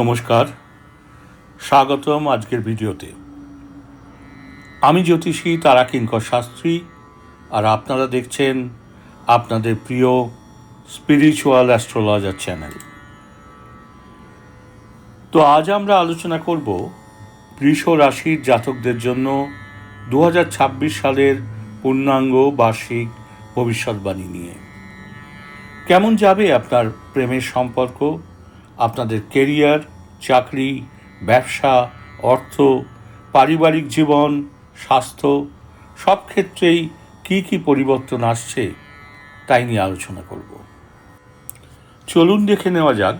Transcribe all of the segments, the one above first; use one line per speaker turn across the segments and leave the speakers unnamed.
নমস্কার। স্বাগতম আজকের ভিডিওতে। আমি জ্যোতিষী তারা কিঙ্কর শাস্ত্রী, আর আপনারা দেখছেন আপনাদের প্রিয় স্পিরিচুয়াল অ্যাস্ট্রোলজার চ্যানেল তো আজ আমরা আলোচনা করব বৃষ রাশির জাতকদের জন্য দু হাজার ছাব্বিশ সালের পূর্ণাঙ্গ বার্ষিক ভবিষ্যৎবাণী নিয়ে। কেমন যাবে আপনার প্রেমের সম্পর্ক? আপনাদের কেরিয়ার চাকরি, ব্যবসা, অর্থ, পারিবারিক জীবন, স্বাস্থ্য, সব ক্ষেত্রেই কী কী পরিবর্তন আসছে তাই নিয়ে আলোচনা করব। চলুন দেখে নেওয়া যাক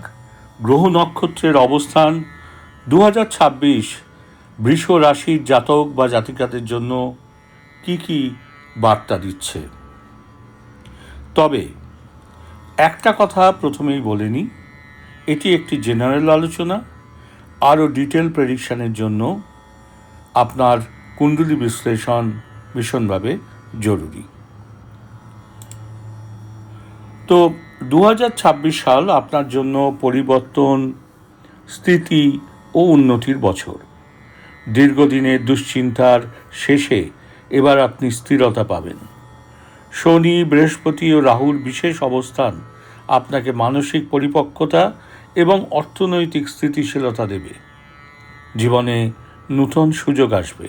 গ্রহ নক্ষত্রের অবস্থান। দু হাজার ছাব্বিশ বৃষ রাশির জাতক বা জাতিকাদের জন্য কি কি বার্তা দিচ্ছে? তবে একটা কথা প্রথমেই বলে নিই এটি একটি জেনারেল আলোচনা, আরও ডিটেল প্রেডিকশানের জন্য আপনার কুণ্ডলী বিশ্লেষণ ভীষণভাবে জরুরি। তো দু হাজার ছাব্বিশ সাল আপনার জন্য পরিবর্তন, স্থিতি ও উন্নতির বছর। দীর্ঘদিনের দুশ্চিন্তার শেষে এবার আপনি স্থিরতা পাবেন। শনি, বৃহস্পতি ও রাহুর বিশেষ অবস্থান আপনাকে মানসিক পরিপক্কতা এবং অর্থনৈতিক স্থিতিশীলতা দেবে। জীবনে নূতন সুযোগ আসবে।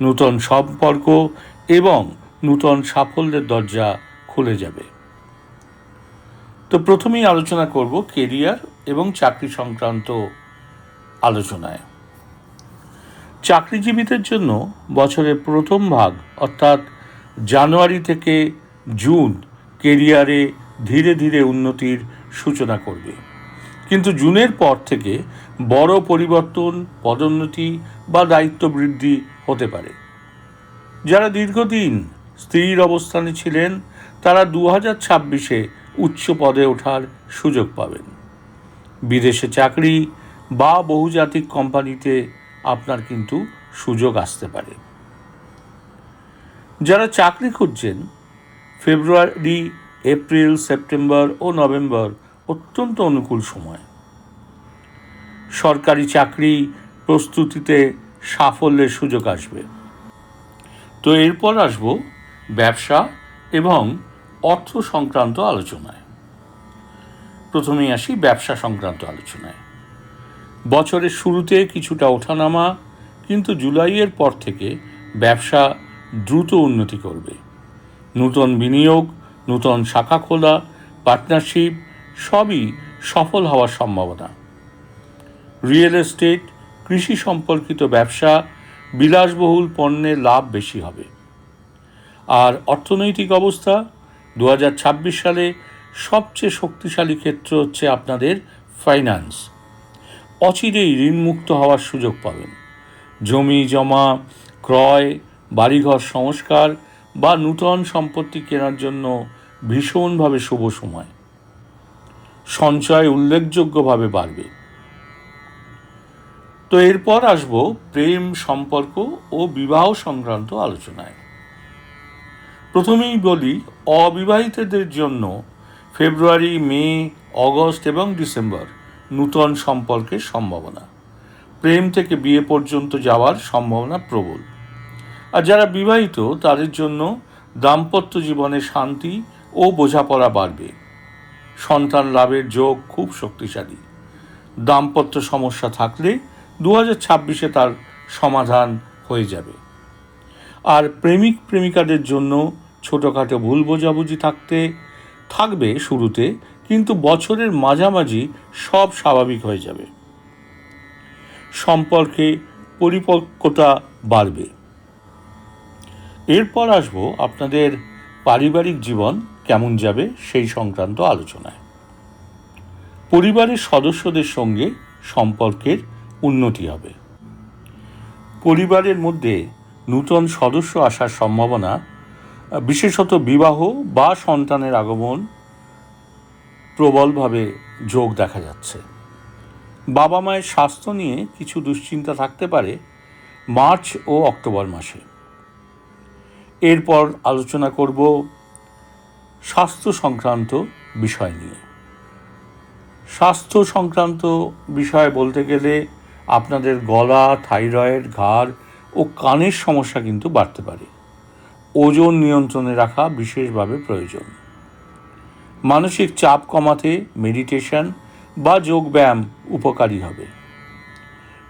নূতন সম্পর্ক এবং নূতন সাফল্যের দরজা খুলে যাবে। তো প্রথমেই আলোচনা করব কেরিয়ার এবং চাকরি সংক্রান্ত আলোচনায়। চাকরিজীবীদের জন্য বছরের প্রথম ভাগ, অর্থাৎ জানুয়ারি থেকে জুন, কেরিয়ারে ধীরে ধীরে উন্নতির সূচনা করবে। কিন্তু জুনের পর থেকে বড় পরিবর্তন, পদোন্নতি বা দায়িত্ব বৃদ্ধি হতে পারে। যারা দীর্ঘদিন স্থির অবস্থানে ছিলেন, তারা দু হাজার ছাব্বিশে উচ্চ পদে ওঠার সুযোগ পাবেন। বিদেশে চাকরি বা বহুজাতিক কোম্পানিতে আপনার কিন্তু সুযোগ আসতে পারে। যারা চাকরি খুঁজছেন, ফেব্রুয়ারি, এপ্রিল, সেপ্টেম্বর ও নভেম্বর অত্যন্ত অনুকূল সময়। সরকারি চাকরি প্রস্তুতিতে সাফল্যের সুযোগ আসবে। তো এরপর আসব ব্যবসা এবং অর্থ সংক্রান্ত আলোচনায়। প্রথমেই আসি ব্যবসা সংক্রান্ত আলোচনায়। বছরের শুরুতে কিছুটা ওঠানামা, কিন্তু জুলাইয়ের পর থেকে ব্যবসা দ্রুত উন্নতি করবে। নূতন বিনিয়োগ, নূতন শাখা খোলা, পার্টনারশিপ সবই সফল হওয়ার সম্ভাবনা। রিয়েল এস্টেট কৃষি সম্পর্কিত ব্যবসা, বিলাসবহুল পণ্যের লাভ বেশি হবে। আর অর্থনৈতিক অবস্থা দু হাজার ছাব্বিশ সালে সবচেয়ে শক্তিশালী ক্ষেত্র হচ্ছে আপনাদের ফাইন্যান্স অচিরেই ঋণমুক্ত হওয়ার সুযোগ পাবেন। জমি, জমা, ক্রয়, বাড়িঘর সংস্কার বা নূতন সম্পত্তি কেনার জন্য ভীষণভাবে শুভ সময়। সঞ্চয় উল্লেখযোগ্যভাবে বাড়বে। তো এরপর আসব প্রেম সম্পর্ক ও বিবাহ সংক্রান্ত আলোচনায়। প্রথমেই বলি, অবিবাহিতদের জন্য ফেব্রুয়ারি, মে, অগস্ট এবং ডিসেম্বর নূতন সম্পর্কের সম্ভাবনা। প্রেম থেকে বিয়ে পর্যন্ত যাওয়ার সম্ভাবনা প্রবল। আর যারা বিবাহিত, তাদের জন্য দাম্পত্য জীবনে শান্তি ও বোঝাপড়া বাড়বে। সন্তান লাভের যোগ খুব শক্তিশালী। দাম্পত্য সমস্যা থাকলে দু ছাব্বিশে তার সমাধান হয়ে যাবে। আর প্রেমিক প্রেমিকাদের জন্য ছোটোখাটো ভুল বোঝাবুঝি থাকতে থাকবে শুরুতে, কিন্তু বছরের মাঝামাঝি সব স্বাভাবিক হয়ে যাবে। সম্পর্কে পরিপক্কতা বাড়বে। এরপর আসব আপনাদের পারিবারিক জীবন কেমন যাবে সেই সংক্রান্ত আলোচনায়। পরিবারের সদস্যদের সঙ্গে সম্পর্কের উন্নতি হবে। পরিবারের মধ্যে নূতন সদস্য আসার সম্ভাবনা, বিশেষত বিবাহ বা সন্তানের আগমন প্রবলভাবে যোগ দেখা যাচ্ছে। বাবা মায়ের স্বাস্থ্য নিয়ে কিছু দুশ্চিন্তা থাকতে পারে মার্চ ও অক্টোবর মাসে। এরপর আলোচনা করব স্বাস্থ্য সংক্রান্ত বিষয় নিয়ে। স্বাস্থ্য সংক্রান্ত বিষয় বলতে গেলে আপনাদের গলা, থাইরয়েড, ঘাড় ও কানের সমস্যা কিন্তু বাড়তে পারে। ওজন নিয়ন্ত্রণে রাখা বিশেষভাবে প্রয়োজন। মানসিক চাপ কমাতে মেডিটেশন বা যোগব্যায়াম উপকারী হবে।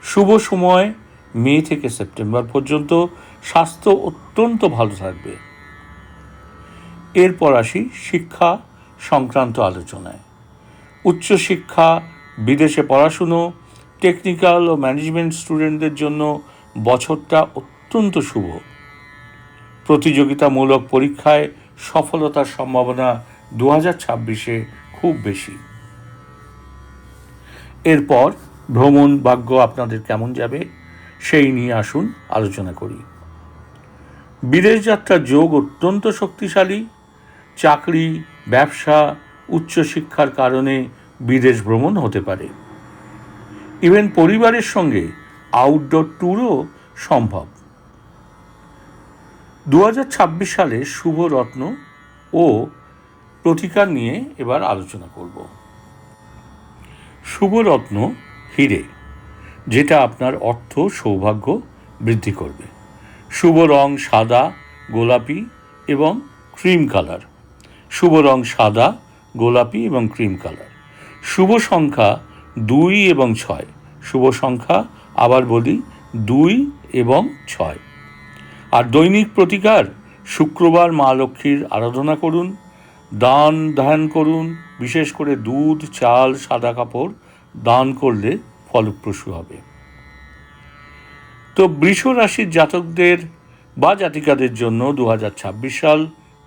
শুভ সময় মে থেকে সেপ্টেম্বর পর্যন্ত স্বাস্থ্য অত্যন্ত ভালো থাকবে। এরপর আসি শিক্ষা সংক্রান্ত আলোচনায়। উচ্চশিক্ষা, বিদেশে পড়াশুনো টেকনিক্যাল ও ম্যানেজমেন্ট স্টুডেন্টদের জন্য বছরটা অত্যন্ত শুভ। প্রতিযোগিতামূলক পরীক্ষায় সফলতার সম্ভাবনা দু হাজার ছাব্বিশে খুব বেশি। এরপর ভ্রমণ ভাগ্য আপনাদের কেমন যাবে সেই নিয়ে আসুন আলোচনা করি। বিদেশ যাত্রার যোগ অত্যন্ত শক্তিশালী। চাকরি, ব্যবসা, উচ্চশিক্ষার কারণে বিদেশ ভ্রমণ হতে পারে। ইভেন পরিবারের সঙ্গে আউটডোর ট্যুরও সম্ভব। দু হাজার ছাব্বিশ সালে শুভ রত্ন ও প্রতিকার নিয়ে এবার আলোচনা করব। শুভ রত্ন হিরে, যেটা আপনার অর্থ সৌভাগ্য বৃদ্ধি করবে। শুভ রং সাদা, গোলাপি এবং ক্রিম কালার। শুভ রং সাদা, গোলাপি এবং ক্রিম কালার। শুভ সংখ্যা দুই এবং ছয়। শুভ সংখ্যা, আবার বলি, দুই এবং ছয়। আর দৈনিক প্রতিকার, শুক্রবার মা লক্ষ্মীর আরাধনা করুন, দান ধ্যান করুন, বিশেষ করে দুধ, চাল, সাদা কাপড় দান করলে ফলপ্রসূ হবে। তো বৃষ রাশির জাতকদের বা জাতিকাদের জন্য দু হাজার ছাব্বিশ সাল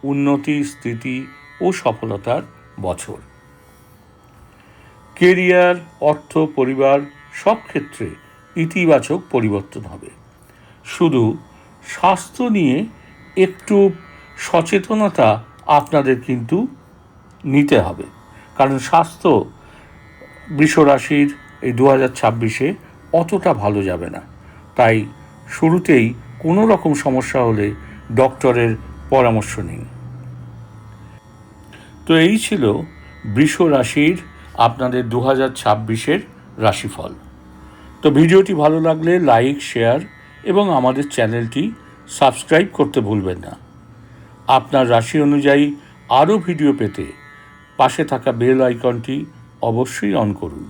উন্নতি, স্থিতি ও সফলতার বছর। কেরিয়ার, অর্থ, পরিবার সব ক্ষেত্রে ইতিবাচক পরিবর্তন হবে। শুধু স্বাস্থ্য নিয়ে একটু সচেতনতা আপনাদের কিন্তু নিতে হবে। কারণ স্বাস্থ্য বৃষরাশির এই দু হাজার ছাব্বিশে অতটা ভালো যাবে না। তাই শুরুতেই কোনো রকম সমস্যা হলে ডক্টরের পরামর্শ নিন। তো এই ছিল বৃষ রাশির আপনাদের দু হাজার ছাব্বিশের রাশিফল। তো ভিডিওটি ভালো লাগলে লাইক, শেয়ার এবং আমাদের চ্যানেলটি সাবস্ক্রাইব করতে ভুলবেন না। আপনার রাশি অনুযায়ী আরও ভিডিও পেতে পাশে থাকা বেল আইকনটি অবশ্যই অন করুন।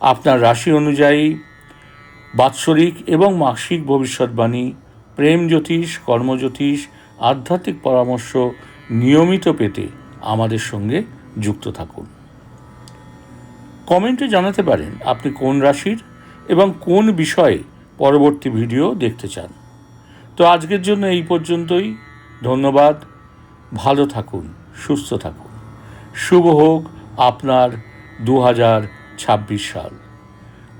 আপনার রাশি অনুযায়ী বাৎসরিক এবং মাসিক ভবিষ্যৎবাণী, প্রেম জ্যোতিষ, কর্মজ্যোতিষ, আধ্যাত্মিক পরামর্শ নিয়মিত পেতে আমাদের সঙ্গে যুক্ত থাকুন। কমেন্টে জানাতে পারেন আপনি কোন রাশির এবং কোন বিষয়ে পরবর্তী ভিডিও দেখতে চান। তো আজকের জন্য এই পর্যন্তই। ধন্যবাদ। ভালো থাকুন, সুস্থ থাকুন। শুভ হোক আপনার দু হাজার ছাব্বিশ সাল।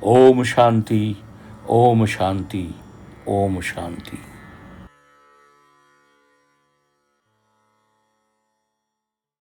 ওম শান্তি ওম শান্তি ওম শান্তি।